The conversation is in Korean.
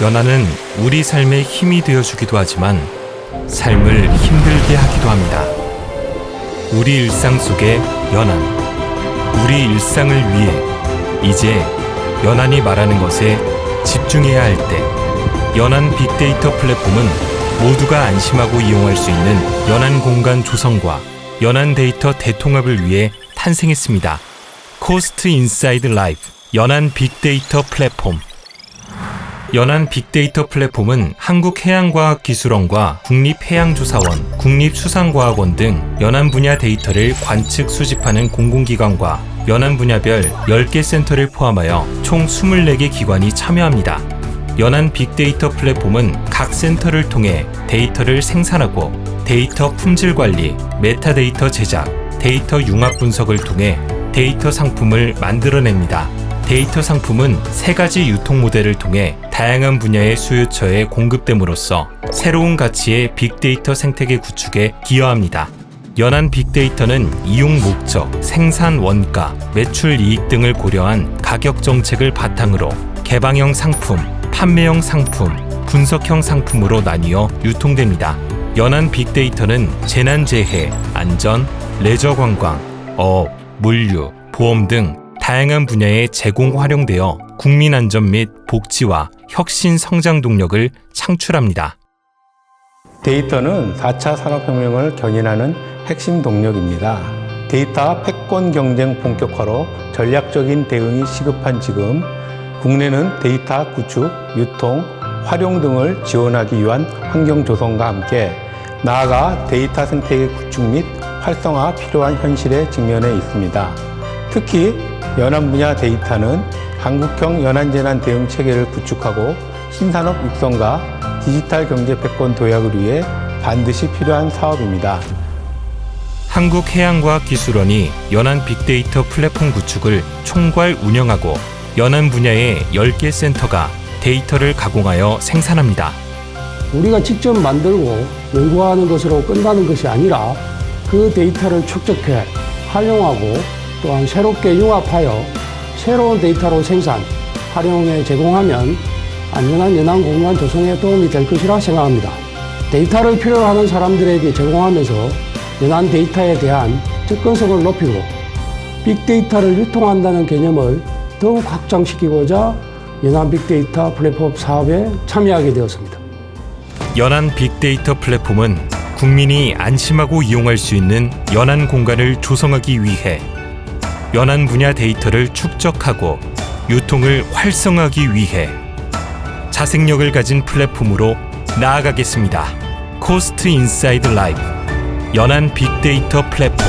연안은 우리 삶의 힘이 되어주기도 하지만 삶을 힘들게 하기도 합니다. 우리 일상 속의 연안. 우리 일상을 위해 이제 연안이 말하는 것에 집중해야 할 때 연안 빅데이터 플랫폼은 모두가 안심하고 이용할 수 있는 연안 공간 조성과 연안 데이터 대통합을 위해 탄생했습니다. 코스트 인사이드 라이프 연안 빅데이터 플랫폼 연안 빅데이터 플랫폼은 한국해양과학기술원과 국립해양조사원, 국립수산과학원 등 연안 분야 데이터를 관측 수집하는 공공기관과 연안 분야별 10개 센터를 포함하여 총 24개 기관이 참여합니다. 연안 빅데이터 플랫폼은 각 센터를 통해 데이터를 생산하고 데이터 품질 관리, 메타데이터 제작, 데이터 융합 분석을 통해 데이터 상품을 만들어냅니다. 데이터 상품은 세 가지 유통 모델을 통해 다양한 분야의 수요처에 공급됨으로써 새로운 가치의 빅데이터 생태계 구축에 기여합니다. 연안 빅데이터는 이용 목적, 생산 원가, 매출 이익 등을 고려한 가격 정책을 바탕으로 개방형 상품, 판매형 상품, 분석형 상품으로 나뉘어 유통됩니다. 연안 빅데이터는 재난재해, 안전, 레저 관광, 어업, 물류, 보험 등 다양한 분야에 제공 활용되어 국민 안전 및 복지와 혁신 성장 동력을 창출합니다. 데이터는 4차 산업혁명을 견인하는 핵심 동력입니다. 데이터 패권 경쟁 본격화로 전략적인 대응이 시급한 지금 국내는 데이터 구축, 유통, 활용 등을 지원하기 위한 환경 조성과 함께 나아가 데이터 생태계 구축 및 활성화 필요한 현실에 직면해 있습니다. 특히 연안 분야 데이터는 한국형 연안재난 대응 체계를 구축하고 신산업 육성과 디지털 경제 패권 도약을 위해 반드시 필요한 사업입니다. 한국해양과학기술원이 연안 빅데이터 플랫폼 구축을 총괄 운영하고 연안 분야의 10개 센터가 데이터를 가공하여 생산합니다. 우리가 직접 만들고 연구하는 것으로 끝나는 것이 아니라 그 데이터를 축적해 활용하고 또한 새롭게 융합하여 새로운 데이터로 생산, 활용해 제공하면 안전한 연안 공간 조성에 도움이 될 것이라 생각합니다. 데이터를 필요로 하는 사람들에게 제공하면서 연안 데이터에 대한 접근성을 높이고 빅데이터를 유통한다는 개념을 더욱 확장시키고자 연안 빅데이터 플랫폼 사업에 참여하게 되었습니다. 연안 빅데이터 플랫폼은 국민이 안심하고 이용할 수 있는 연안 공간을 조성하기 위해 연안 분야 데이터를 축적하고 유통을 활성화하기 위해 자생력을 가진 플랫폼으로 나아가겠습니다. 코스트 인사이드 라이브 연안 빅데이터 플랫폼